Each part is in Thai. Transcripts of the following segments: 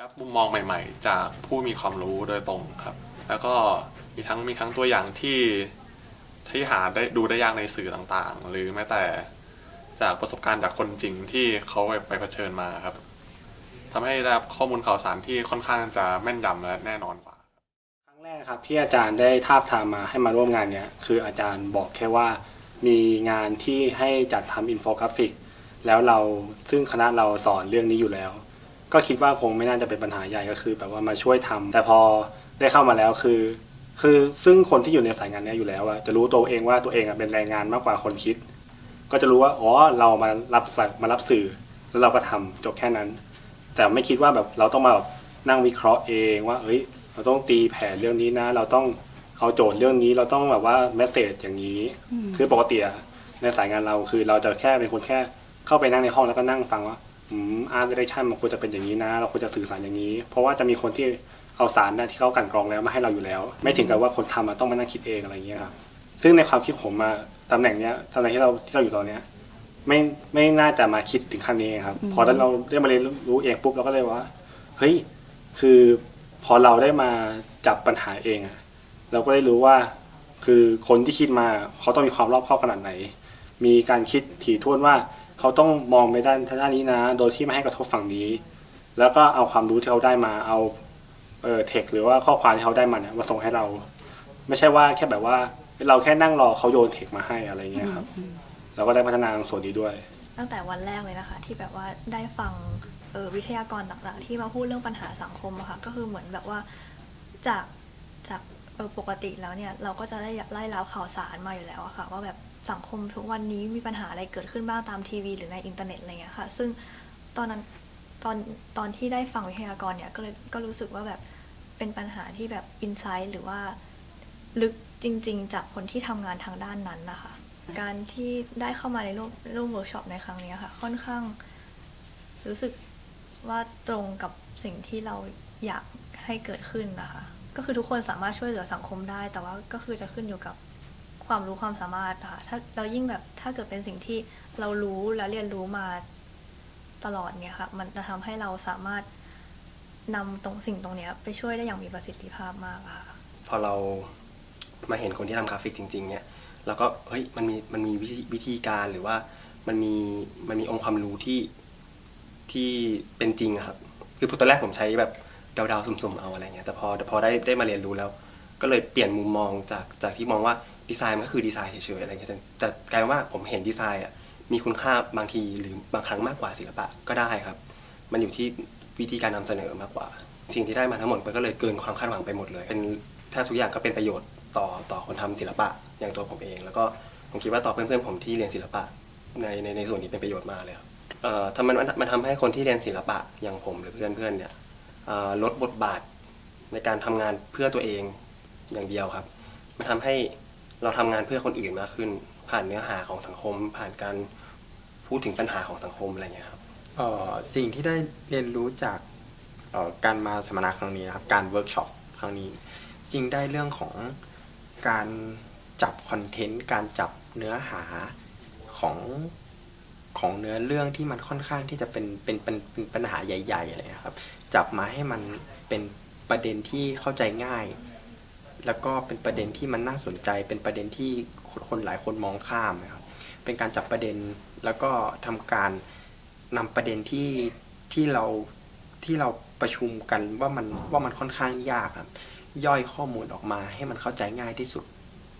และมุมมองใหม่ ๆ จากผู้มีความรู้โดยตรงครับ แล้วก็มีทั้งมีทั้งตัวอย่างที่ที่หาได้ดูได้ยากในสื่อต่างๆ หรือแม้แต่จากประสบการณ์จากคนจริงที่เขาไปไปเผชิญมาครับทำให้ได้รับข้อมูลข่าวสารที่ค่อนข้างจะแม่นยำและแน่นอนกว่า ครั้งแรกครับที่อาจารย์ได้ทาบทามมาให้มาร่วมงานเนี้ยคืออาจารย์บอกแค่ว่ามีงานที่ให้จัดทำอินโฟกราฟิก แล้วเราซึ่งคณะเราสอนเรื่องนี้อยู่แล้ว ก็คิดว่าคงไม่น่าจะเป็นปัญหาใหญ่ก็คือ แบบว่ามาช่วยทำแต่พอได้เข้ามาแล้วคือ คือซึ่งคนที่อยู่ในสายงานเนี้ยอยู่แล้วอะจะรู้ตัวเองว่าตัวเองอะเป็นแรงงานมากกว่าคนคิด ก็จะรู้ว่าอ๋อเรามารับสายมารับสื่อ แล้วเราก็ทำจบแค่นั้น แต่ไม่คิดว่าแบบเราต้องมาแบบนั่งวิเคราะห์เองว่า เอ้ย เราต้องตีแผ่เรื่องนี้นะ เราต้องเอาโจทย์เรื่องนี้เราต้องแบบว่าแมสเซจอย่างนี้ คือปกติอะในสายงานเราคือเราจะแค่เป็นคนแค่เข้าไปนั่งในห้องแล้วก็นั่งฟังว่า อืมอาร์ตดิเรกชันมันควรจะเป็นอย่างนี้นะ เราควรจะสื่อสารอย่างนี้ เพราะว่าจะมีคนที่เอาสารนะที่เขากลันกรองแล้วมาให้เราอยู่แล้ว ไม่ถึงกับว่าคนทำอะต้องมานั่งคิดเองอะไรอย่างเงี้ยครับซึ่งในความคิดผมมาตำแหน่งเนี้ยตำแหน่งที่เราที่เราอยู่ตอนเนี้ยไม่ไม่น่าจะมาคิดถึงขั้นนี้ครับ พอตอนเราได้มาเรียนรู้เองปุ๊บเราก็เลยว่าเฮ้ยคือพอเราได้มาจับปัญหาเองอะเราก็ได้รู้ว่าคือคนที่คิดมาเขาต้องมีความรอบคอบขนาดไหน มีการคิดถี่ถ้วนว่า เขาต้องมองไปด้านด้านนี้นะ โดยที่ไม่ให้กระทบฝั่งนี้ แล้วก็เอาความรู้ที่เขาได้มาเอาเออเทคหรือว่าข้อความที่เขาได้มาเนี่ยมาส่งให้เรา ไม่ใช่ว่าแค่แบบว่า เราแค่นั่งรอเขาโยนเทคมาให้อะไรเงี้ยครับ เราก็ได้พัฒนาตรงส่วนนี้ด้วย ตั้งแต่วันแรกเลยนะคะ ที่แบบว่าได้ฟังเอ่อวิทยากรต่างๆที่มาพูดเรื่องปัญหาสังคมอะค่ะก็คือเหมือนแบบว่าจากจากเอ่อปกติแล้วเนี่ยเราก็จะได้ไล่รับข่าวสารมาอยู่แล้วอะค่ะว่าแบบ สังคมทุกวันนี้มีปัญหาอะไรเกิดขึ้นบ้างตามทีวี หรือในอินเทอร์เน็ตอะไรเงี้ยค่ะ ซึ่งตอนนั้นตอนตอนที่ได้ฟังวิทยากรเนี่ยก็เลยก็รู้สึกว่าแบบเป็นปัญหาที่แบบอินไซต์หรือว่าลึกจริง ๆ จากคนที่ทำงานทางด้านนั้นนะคะ การที่ได้เข้ามาในรูปรูปเวิร์กช็อปในครั้งนี้ค่ะ ค่อนข้างรู้สึกว่าตรงกับสิ่งที่เราอยากให้เกิดขึ้นนะคะ ก็คือทุกคนสามารถช่วยเหลือสังคมได้ แต่ว่าก็คือจะขึ้นอยู่กับ ความรู้ความสามารถค่ะถ้าเรายิ่งแบบถ้าเกิดเป็นสิ่งที่เรารู้และเรียนรู้มาตลอดเนี่ยค่ะมันจะทำให้เราสามารถนำตรงสิ่งตรงเนี้ยไปช่วยได้อย่างมีประสิทธิภาพมากค่ะพอเรามาเห็นคนที่ทำกราฟิกจริง ๆ เนี่ยเราก็เฮ้ยมันมีมันมีวิธีการหรือว่ามันมีมันมีองค์ความรู้ที่ที่เป็นจริงอะครับ คือตอนแรกผมใช้แบบเดาๆสุ่มๆเอาอะไรเงี้ยแต่พอแต่พอได้ได้มาเรียนรู้แล้ว ก็เลยเปลี่ยนมุมมองจากจากที่มองว่าดีไซน์มันก็คือดีไซน์เฉยๆอะไรเงี้ยแต่แต่กลายเป็นว่าผมเห็นดีไซน์อะมีคุณค่าบางทีหรือบางครั้งมากกว่าศิลปะก็ได้ครับ มันอยู่ที่วิธีการนำเสนอมากกว่า สิ่งที่ได้มาทั้งหมดมันก็เลยเกินความคาดหวังไปหมดเลย เป็นแทบทุกอย่างก็เป็นประโยชน์ต่อต่อคนทำศิลปะอย่างตัวผมเอง แล้วก็ผมคิดว่าต่อเพื่อนๆผมที่เรียนศิลปะในในในส่วนนี้เป็นประโยชน์มาเลยครับเอ่อทำมันมันทำให้คนที่เรียนศิลปะอย่างผมหรือเพื่อนๆเนี่ยลดบทบาทในการทำงานเพื่อตัวเอง อย่างเดียวครับ มันทำให้เราทำงานเพื่อคนอื่นมากขึ้น ผ่านเนื้อหาของสังคม ผ่านการพูดถึงปัญหาของสังคมอะไรอย่างเงี้ยครับสิ่งที่ได้เรียนรู้จากการมาสัมมนาครั้งนี้นะครับ การเวิร์กช็อปครั้งนี้ จริงได้เรื่องของการจับคอนเทนต์ การจับเนื้อหาของของเนื้อเรื่องที่มันค่อนข้างที่จะเป็นเป็นเป็นเป็นปัญหาใหญ่ๆอะไรนะครับ จับมาให้มันเป็นประเด็นที่เข้าใจง่าย แล้วก็เป็นประเด็นที่มันน่าสนใจ เป็นประเด็นที่คนคนหลายคนมองข้ามนะครับ เป็นการจับประเด็นแล้วก็ทำการนำประเด็นที่ที่เราที่เราประชุมกันว่ามันว่ามันค่อนข้างยากครับ ย่อยข้อมูลออกมาให้มันเข้าใจง่ายที่สุด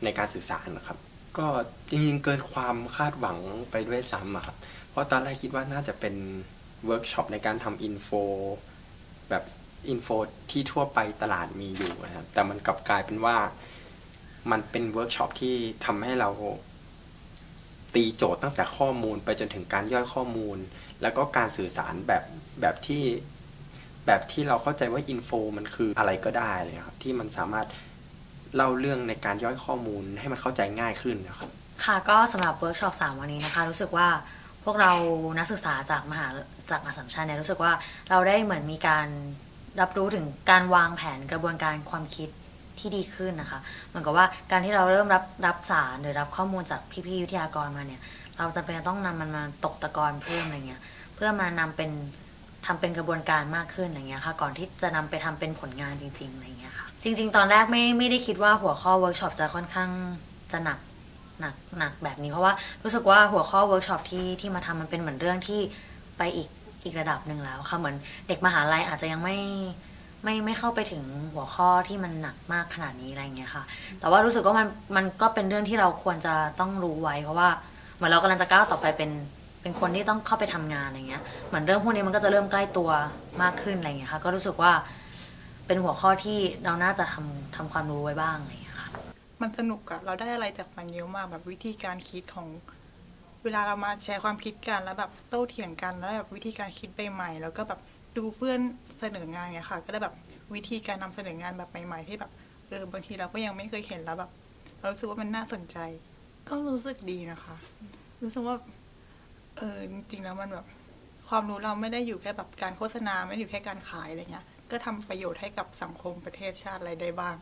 ในการสื่อสารนะครับ ก็จริงๆเกินความคาดหวังไปด้วยซ้ำอะครับ เพราะตอนแรกคิดว่าน่าจะเป็นเวิร์กช็อปในการทำอินโฟแบบ อินโฟที่ทั่วไปตลาดมีอยู่นะครับ แต่มันกลับกลายเป็นว่ามันเป็นเวิร์กช็อปที่ทำให้เราตีโจทย์ตั้งแต่ข้อมูลไปจนถึงการย่อยข้อมูล แล้วก็การสื่อสารแบบแบบที่แบบที่เราเข้าใจว่าอินโฟมันคืออะไรก็ได้เลยครับ ที่มันสามารถเล่าเรื่องในการย่อยข้อมูลให้มันเข้าใจง่ายขึ้นนะครับ ค่ะก็สำหรับเวิร์กช็อปสามวันนี้นะคะ รู้สึกว่าพวกเรานักศึกษาจากมหาจากอัสสัมชัญเนี่ยรู้สึกว่าเราได้เหมือนมีการ รับรู้ถึงการวางแผนกระบวนการความคิดที่ดีขึ้นนะคะ เหมือนกับว่าการที่เราเริ่มรับรับสารหรือรับข้อมูลจากพี่ๆวิทยากรมาเนี่ย เราจะเป็นต้องนำมันมาตกตะกอนเพิ่มอะไรเงี้ย เพื่อมานำเป็นทำเป็นกระบวนการมากขึ้นอะไรเงี้ยค่ะ ก่อนที่จะนำไปทำเป็นผลงานจริงๆอะไรเงี้ยค่ะ จริง ๆ ตอนแรกไม่ไม่ได้คิดว่าหัวข้อเวิร์กช็อปจะค่อนข้างจะหนักหนักหนักแบบนี้เพราะว่ารู้สึกว่าหัวข้อเวิร์กช็อปที่ที่มาทำมันเป็นเหมือนเรื่องที่ไปอีก อีกระดับหนึ่งแล้วค่ะเหมือนเด็กมหาลัยอาจจะยังไม่ไม่ไม่เข้าไปถึงหัวข้อที่มันหนักมากขนาดนี้อะไรเงี้ยค่ะ แต่ว่ารู้สึกว่ามันมันก็เป็นเรื่องที่เราควรจะต้องรู้ไว้ เพราะว่าเหมือนเรากำลังจะก้าวต่อไปเป็นเป็นคนที่ต้องเข้าไปทำงานอะไรเงี้ยเหมือนเรื่องพวกนี้มันก็จะเริ่มใกล้ตัวมากขึ้นอะไรเงี้ยค่ะ ก็รู้สึกว่าเป็นหัวข้อที่เราน่าจะทำทำความรู้ไว้บ้างอะไรเงี้ยค่ะ มันสนุกอะเราได้อะไรจากมันเยอะมากแบบวิธีการคิดของ เวลาเรามาแชร์ความคิดกันแล้วแบบโต้เถียงกันแล้วแบบวิธีการคิดใหม่ๆแล้วก็แบบดูเพื่อนเสนองานเนี่ยค่ะ ก็ได้แบบวิธีการนำเสนองานแบบใหม่ๆที่แบบเออบางทีเราก็ยังไม่เคยเห็นแล้วแบบเรารู้สึกว่ามันน่าสนใจ ก็รู้สึกดีนะคะ รู้สึกว่าเออจริงๆแล้วมันแบบความรู้เราไม่ได้อยู่แค่แบบการโฆษณาไม่ได้อยู่แค่การขายอะไรเงี้ย ก็ทำประโยชน์ให้กับสังคมประเทศชาติอะไรได้บ้าง